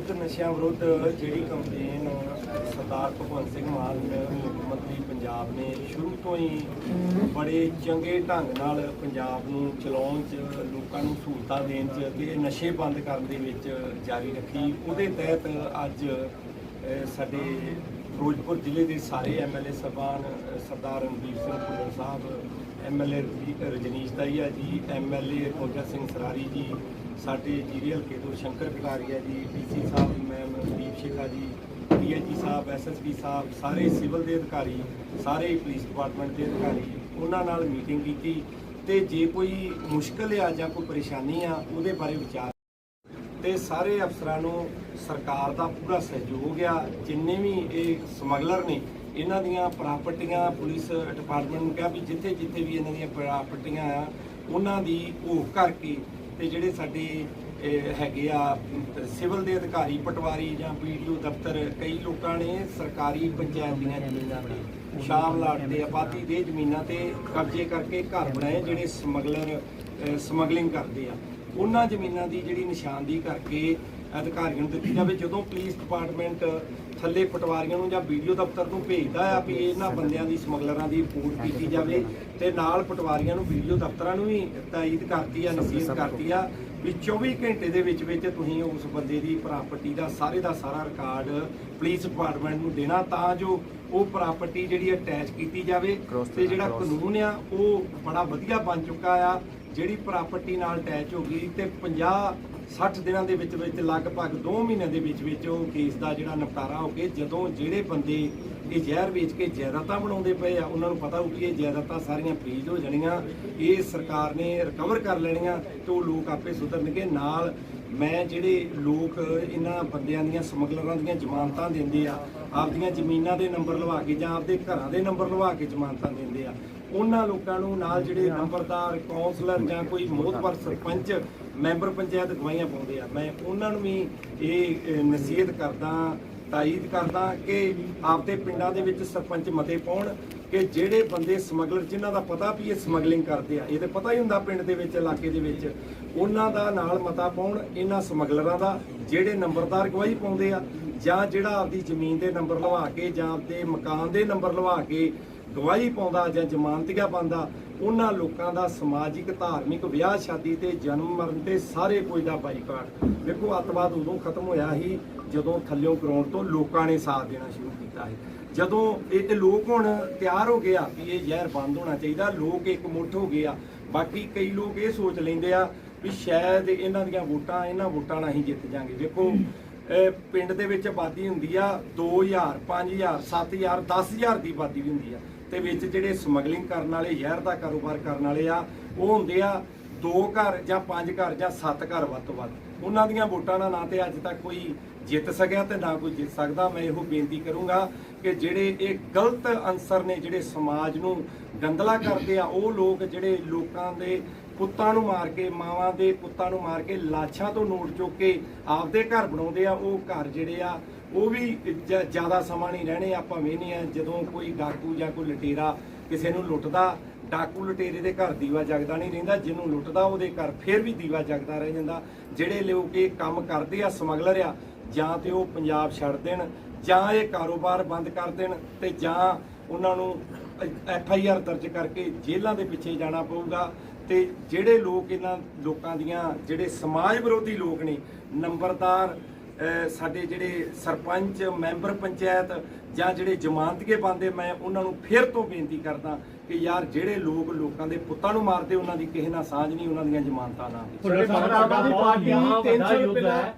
ਵਿਰੁੱਧ, ਨਸ਼ਿਆਂ ਵਿਰੁੱਧ ਜਿਹੜੀ ਕੰਪੇਨ ਸਰਦਾਰ ਭਗਵੰਤ ਸਿੰਘ ਮਾਨ ਮੁੱਖ ਮੰਤਰੀ ਪੰਜਾਬ ਨੇ ਸ਼ੁਰੂ ਤੋਂ ਹੀ ਬੜੇ ਚੰਗੇ ਢੰਗ ਨਾਲ ਪੰਜਾਬ ਨੂੰ ਚਲਾਉਣ 'ਚ, ਲੋਕਾਂ ਨੂੰ ਸਹੂਲਤਾਂ ਦੇਣ 'ਚ ਤੇ ਨਸ਼ੇ ਬੰਦ ਕਰਨ ਦੇ ਵਿੱਚ ਜਾਰੀ ਰੱਖੀ। ਉਹਦੇ ਤਹਿਤ ਅੱਜ ਸਾਡੇ ਫਿਰੋਜ਼ਪੁਰ ਜ਼ਿਲ੍ਹੇ ਦੇ ਸਾਰੇ ਐਮਐਲਏ ਸਭਾਨ ਸਰਦਾਰ ਰਣਦੀਪ ਸਿੰਘ ਭੁੱਲਰ ਸਾਹਿਬ ਐਮਐਲਏ ਰਜਨੀਸ਼ ਦਾਈਆ ਜੀ ਐਮਐਲਏ ਫੌਜਾ ਸਿੰਘ ਸਰਾਰੀ ਜੀ ਸਾਡੇ ਜੀਰੀ ਹਲਕੇ ਤੋਂ ਸ਼ੰਕਰ ਕਟਾਰੀਆ ਜੀ, ਡੀਸੀ ਸਾਹਿਬ, ਮੈਮ ਦੀਪ ਸ਼ਿਖਾ ਜੀ ਡੀਆਈਜੀ ਸਾਹਿਬ, ਐਸਐਸਪੀ ਸਾਹਿਬ, ਸਾਰੇ ਸਿਵਲ ਦੇ ਅਧਿਕਾਰੀ, ਸਾਰੇ ਪੁਲਿਸ ਡਿਪਾਰਟਮੈਂਟ ਦੇ ਅਧਿਕਾਰੀ, ਉਹਨਾਂ ਨਾਲ ਮੀਟਿੰਗ ਕੀਤੀ ਤੇ ਜੇ ਕੋਈ ਮੁਸ਼ਕਲ ਆ ਜਾਂ ਕੋਈ ਪਰੇਸ਼ਾਨੀ ਆ, ਉਹਦੇ ਬਾਰੇ ਵਿਚਾਰ ਤੇ ਸਾਰੇ ਅਫਸਰਾਂ ਨੂੰ ਸਰਕਾਰ ਦਾ ਪੂਰਾ ਸਹਿਯੋਗ ਆ। ਜਿੰਨੇ ਵੀ ਇਹ ਸਮਗਲਰ ਨੇ, ਇਹਨਾਂ ਦੀਆਂ ਪ੍ਰਾਪਰਟੀਆਂ ਪੁਲਿਸ ਡਿਪਾਰਟਮੈਂਟ ਨੂੰ ਕਿਹਾ ਵੀ ਜਿੱਥੇ ਜਿੱਥੇ ਵੀ ਇਹਨਾਂ ਦੀਆਂ ਪ੍ਰਾਪਰਟੀਆਂ ਆ, ਉਹਨਾਂ ਦੀ ਘੋਖ ਕਰਕੇ ਤੇ ਜਿਹੜੇ ਸਾਡੇ ਹੈਗੇ ਆ ਸਿਵਲ ਦੇ ਅਧਿਕਾਰੀ, ਪਟਵਾਰੀ ਜਾਂ ਵੀਡੀਓ ਦਫ਼ਤਰ, ਕਈ ਲੋਕਾਂ ਨੇ ਸਰਕਾਰੀ ਪੰਚਾਇਤ ਦੀਆਂ ਜ਼ਮੀਨਾਂ ਤੇ ਸ਼ਾਮ ਲਾਟ ਤੇ ਆਬਾਦੀ ਦੇ ਜ਼ਮੀਨਾਂ ਤੇ ਕਬਜ਼ੇ ਕਰਕੇ ਘਰ ਬਣਾਏ ਜਿਹੜੇ ਸਮਗਲਰ ਸਮਗਲਿੰਗ ਕਰਦੇ ਆ। ਉਹਨਾਂ ਜ਼ਮੀਨਾਂ ਦੀ ਜਿਹੜੀ ਨਿਸ਼ਾਨਦੀ ਕਰਕੇ ਅਧਿਕਾਰੀਆਂ ਨੂੰ ਦਿੱਤੀ ਜਾਵੇ। ਜਦੋਂ ਪੁਲਿਸ ਡਿਪਾਰਟਮੈਂਟ ਥੱਲੇ ਪਟਵਾਰੀਆਂ ਨੂੰ ਜਾਂ ਵੀਡੀਓ ਦਫ਼ਤਰ ਨੂੰ ਭੇਜਦਾ ਆ ਵੀ ਇਹਨਾਂ ਬੰਦਿਆਂ ਦੀ ਸਮਗਲਰਾਂ ਦੀ ਰਿਪੋਰਟ ਕੀਤੀ ਜਾਵੇ ਤੇ ਨਾਲ ਪਟਵਾਰੀਆਂ ਨੂੰ ਵੀਡੀਓ ਦਫ਼ਤਰਾਂ ਨੂੰ ਵੀ ਤਾਇਦ ਕਰਤੀ ਆ ਨਸੀਹਤ ਕਰਤੀ ਆ ਵੀ 24 ਘੰਟੇ ਦੇ ਵਿੱਚ ਵਿੱਚ ਤੁਸੀਂ ਉਸ ਬੰਦੇ ਦੀ ਪ੍ਰਾਪਰਟੀ ਦਾ ਸਾਰੇ ਦਾ ਸਾਰਾ ਰਿਕਾਰਡ ਪੁਲਿਸ ਡਿਪਾਰਟਮੈਂਟ ਨੂੰ ਦੇਣਾ ਤਾਂ ਜੋ ਉਹ ਪ੍ਰਾਪਰਟੀ ਜਿਹੜੀ ਅਟੈਚ ਕੀਤੀ ਜਾਵੇ ਤੇ ਜਿਹੜਾ ਕਾਨੂੰਨ ਆ ਉਹ ਬੜਾ ਵਧੀਆ ਬਣ ਚੁੱਕਾ ਆ। ਜਿਹੜੀ ਪ੍ਰਾਪਰਟੀ ਨਾਲ ਅਟੈਚ ਹੋ ਗਈ ਤੇ 50 60 ਦਿਨਾਂ ਦੇ ਵਿੱਚ ਵਿੱਚ ਲਗਭਗ 2 ਮਹੀਨਿਆਂ ਦੇ ਵਿੱਚ ਵਿੱਚ ਉਹ ਕੇਸ ਦਾ ਜਿਹੜਾ ਨਿਪਟਾਰਾ ਹੋ ਕੇ ਜਦੋਂ ਜਿਹੜੇ ਬੰਦੇ ਇਹ ਜ਼ਹਿਰ ਵੇਚ ਕੇ ਜਾਇਦਾਦਾਂ ਬਣਾਉਂਦੇ ਪਏ ਆ, ਉਹਨਾਂ ਨੂੰ ਪਤਾ ਹੋ ਕਿ ਇਹ ਜਾਇਦਾਦਾਂ ਸਾਰੀਆਂ ਫ੍ਰੀਜ਼ ਹੋ ਜਾਣੀਆਂ, ਇਹ ਸਰਕਾਰ ਨੇ ਰਿਕਵਰ ਕਰ ਲੈਣੀਆਂ ਤੇ ਉਹ ਲੋਕ ਆਪੇ ਸੁਧਰਨਗੇ। ਨਾਲ ਮੈਂ ਜਿਹੜੇ ਲੋਕ ਇਹਨਾਂ ਬੰਦਿਆਂ ਦੀਆਂ ਸਮਗਲਰਾਂ ਦੀਆਂ ਜ਼ਮਾਨਤਾਂ ਦਿੰਦੇ ਆ, ਆਪਦੀਆਂ ਜ਼ਮੀਨਾਂ ਦੇ ਨੰਬਰ ਲਵਾ ਕੇ ਜਾਂ ਆਪਦੇ ਘਰਾਂ ਦੇ ਨੰਬਰ ਲਵਾ ਕੇ ਜ਼ਮਾਨਤਾਂ ਦਿੰਦੇ ਆ ਉਹਨਾਂ ਲੋਕਾਂ ਨੂੰ ਨਾਲ ਜਿਹੜੇ ਨੰਬਰਦਾਰ ਕਾਉਂਸਲਰ ਜਾਂ ਕੋਈ ਮੋਹਤਵਰ ਸਰਪੰਚ ਮੈਂਬਰ ਪੰਚਾਇਤ ਗਵਾਈਆਂ ਪਾਉਂਦੇ ਆ। ਮੈਂ ਉਹਨਾਂ ਨੂੰ ਵੀ ਇਹ ਅਹ, ਨਸੀਹਤ ਕਰਦਾ ਤਾਇਦ ਕਰਦਾ ਕਿ ਆਪਦੇ ਪਿੰਡਾਂ ਦੇ ਵਿੱਚ ਸਰਪੰਚ ਮਤੇ ਪਾਉਣ ਕਿ ਜਿਹੜੇ ਬੰਦੇ ਸਮਗਲਰ ਜਿਨ੍ਹਾਂ ਦਾ ਪਤਾ ਵੀ ਇਹ ਸਮਗਲਿੰਗ ਕਰਦੇ ਆ ਇਹ ਤੇ ਪਤਾ ਹੀ ਹੁੰਦਾ ਪਿੰਡ ਦੇ ਵਿੱਚ ਇਲਾਕੇ ਦੇ ਵਿੱਚ ਉਹਨਾਂ ਦਾ ਨਾਲ ਮਤਾ ਪਾਉਣ ਇਹਨਾਂ ਸਮਗਲਰਾਂ ਦਾ ਜਿਹੜੇ ਨੰਬਰਦਾਰ ਗਵਾਹੀ ਪਾਉਂਦੇ ਆ ਜਾਂ ਜਿਹੜਾ ਆਪਦੀ ਜ਼ਮੀਨ ਦੇ ਨੰਬਰ ਲਵਾ ਕੇ ਜਾਂ ਆਪਦੇ ਮਕਾਨ ਦੇ ਨੰਬਰ ਲਵਾ ਕੇ ਗਵਾਹੀ ਪਾਉਂਦਾ ਜਾਂ ਜ਼ਮਾਨਤੀਆ ਪਾਉਂਦਾ, ਉਹਨਾਂ ਲੋਕਾਂ ਦਾ ਸਮਾਜਿਕ, ਧਾਰਮਿਕ ਵਿਆਹ ਸ਼ਾਦੀ ਤੇ ਜਨਮ ਮਰਨ ਤੇ ਸਾਰੇ ਕੁਝ ਦਾ ਬਾਈਕਾਟ ਵੇਖੋ, ਅੱਤਵਾਦ ਉਦੋਂ ਖਤਮ ਹੋਇਆ ਸੀ ਜਦੋਂ ਥੱਲਿਓਂ ਗਰਾਊਂਡ ਤੋਂ ਲੋਕਾਂ ਨੇ ਸਾਥ ਦੇਣਾ ਸ਼ੁਰੂ ਕੀਤਾ ਸੀ। ਜਦੋਂ ਇਹ ਤੇ ਲੋਕ ਹੁਣ ਤਿਆਰ ਹੋ ਗਏ ਆ ਵੀ ਇਹ ਜ਼ਹਿਰ ਬੰਦ ਹੋਣਾ ਚਾਹੀਦਾ, ਲੋਕ ਇੱਕ ਮੁੱਠ ਹੋ ਗਏ ਆ। ਬਾਕੀ ਕਈ ਲੋਕ ਇਹ ਸੋਚ ਲੈਂਦੇ ਆ ਵੀ ਸ਼ਾਇਦ ਇਹਨਾਂ ਦੀਆਂ ਵੋਟਾਂ, ਇਹਨਾਂ ਵੋਟਾਂ ਨਾਲ ਹੀ ਜਿੱਤ ਜਾਾਂਗੇ ਵੇਖੋ ਪਿੰਡ ਦੇ ਵਿੱਚ ਆਬਾਦੀ ਹੁੰਦੀ ਆ 2000 5000 7000 10000 ਦੀ ਆਬਾਦੀ ਵੀ ਹੁੰਦੀ ਆ। ਤੇ ਵਿੱਚ ਜਿਹੜੇ ਸਮਗਲਿੰਗ ਕਰਨ ਵਾਲੇ, ਜ਼ਹਿਰ ਦਾ ਕਾਰੋਬਾਰ ਕਰਨ ਵਾਲੇ ਆ, ਉਹ ਹੁੰਦੇ ਆ ਦੋ ਘਰ ਜਾਂ ਪੰਜ ਘਰ ਜਾਂ ਸੱਤ ਘਰ ਵੱਧ ਤੋਂ ਵੱਧ। ਉਹਨਾਂ ਦੀਆਂ ਵੋਟਾਂ ਨਾਲ ਨਾ ਤੇ ਅੱਜ ਤੱਕ ਕੋਈ ਜਿੱਤ ਸਕਿਆ ਤੇ ਨਾ ਕੋਈ ਜਿੱਤ ਸਕਦਾ। ਮੈਂ ਇਹੋ ਬੇਨਤੀ ਕਰੂੰਗਾ ਕਿ ਜਿਹੜੇ ਇਹ ਗਲਤ ਅਨਸਰ ਨੇ, ਜਿਹੜੇ ਸਮਾਜ ਨੂੰ ਗੰਦਲਾ ਕਰਦੇ ਆ, ਉਹ ਲੋਕ ਜਿਹੜੇ ਲੋਕਾਂ ਦੇ ਪੁੱਤਾਂ ਨੂੰ ਮਾਰ ਕੇ, ਮਾਵਾਂ ਦੇ ਪੁੱਤਾਂ ਨੂੰ ਮਾਰ ਕੇ ਲਾਸ਼ਾਂ ਤੋਂ ਨੋਟ ਚੁੱਕ ਕੇ ਆਪਦੇ ਘਰ ਬਣਾਉਂਦੇ ਆ। ਉਹ ਘਰ ਜਿਹੜੇ ਆ, ਉਹ ਵੀ ਜ- ਜ਼ਿਆਦਾ ਸਮਾਂ ਨਹੀਂ ਰਹਿਣੇ, ਆਪਾਂ ਵੇਖਦੇ ਆ। ਜਦੋਂ ਕੋਈ ਡਾਕੂ ਜਾਂ ਕੋਈ ਲਟੇਰਾ ਕਿਸੇ ਨੂੰ ਲੁੱਟਦਾ, ਡਾਕੂ ਲਟੇਰੇ ਦੇ ਘਰ ਦੀਵਾ ਜਗਦਾ ਨਹੀਂ ਰਹਿੰਦਾ। ਜਿਹਨੂੰ ਲੁੱਟਦਾ, ਉਹਦੇ ਘਰ ਫਿਰ ਵੀ ਦੀਵਾ ਜਗਦਾ ਰਹਿ ਜਾਂਦਾ। ਜਿਹੜੇ ਲੋਕ ਇਹ ਕੰਮ ਕਰਦੇ ਆ, ਸਮਗਲਰ ਆ, ਜਾਂ ਤੇ ਉਹ ਪੰਜਾਬ ਛੱਡ ਦੇਣ, ਜਾਂ ਇਹ ਕਾਰੋਬਾਰ ਬੰਦ ਕਰ ਦੇਣ ਤੇ ਜਾਂ ਉਹਨਾਂ ਨੂੰ ਐਫ ਆਈ ਆਰ ਦਰਜ ਕਰਕੇ ਜੇਲ੍ਹਾਂ ਦੇ ਪਿੱਛੇ ਜਾਣਾ ਪਊਗਾ। ਤੇ ਜਿਹੜੇ ਲੋਕ ਇਹਨਾਂ ਲੋਕਾਂ ਦੀਆਂ ਜਿਹੜੇ ਸਮਾਜ ਵਿਰੋਧੀ ਲੋਕ ਨੇ ਨੰਬਰਦਾਰ ਸਾਡੇ ਜਿਹੜੇ ਸਰਪੰਚ ਮੈਂਬਰ ਪੰਚਾਇਤ ਜਾਂ ਜਿਹੜੇ ਜ਼ਮਾਨਤੀਏ ਬੰਦੇ ਮੈਂ ਉਹਨਾਂ ਨੂੰ ਫਿਰ ਤੋਂ ਬੇਨਤੀ ਕਰਦਾ ਕਿ ਯਾਰ ਜਿਹੜੇ ਲੋਕ ਲੋਕਾਂ ਦੇ ਪੁੱਤਾਂ ਨੂੰ ਮਾਰਦੇ ਉਹਨਾਂ ਦੀ ਕਿਸੇ ਨਾਲ ਸਾਂਝ ਨਹੀਂ ਉਹਨਾਂ ਦੀਆਂ ਜ਼ਮਾਨਤਾਂ ਨਾਲ ਤੁਹਾਡੇ ਸਾਹਿਬ ਸਾਡਾ ਦਾ ਦੀ ਬਹੁਤ ਪਾਰਟੀ ਵੱਡਾ 300 ਯੁੱਧ ਰੁਪਏ ਦਾ ਹੈ।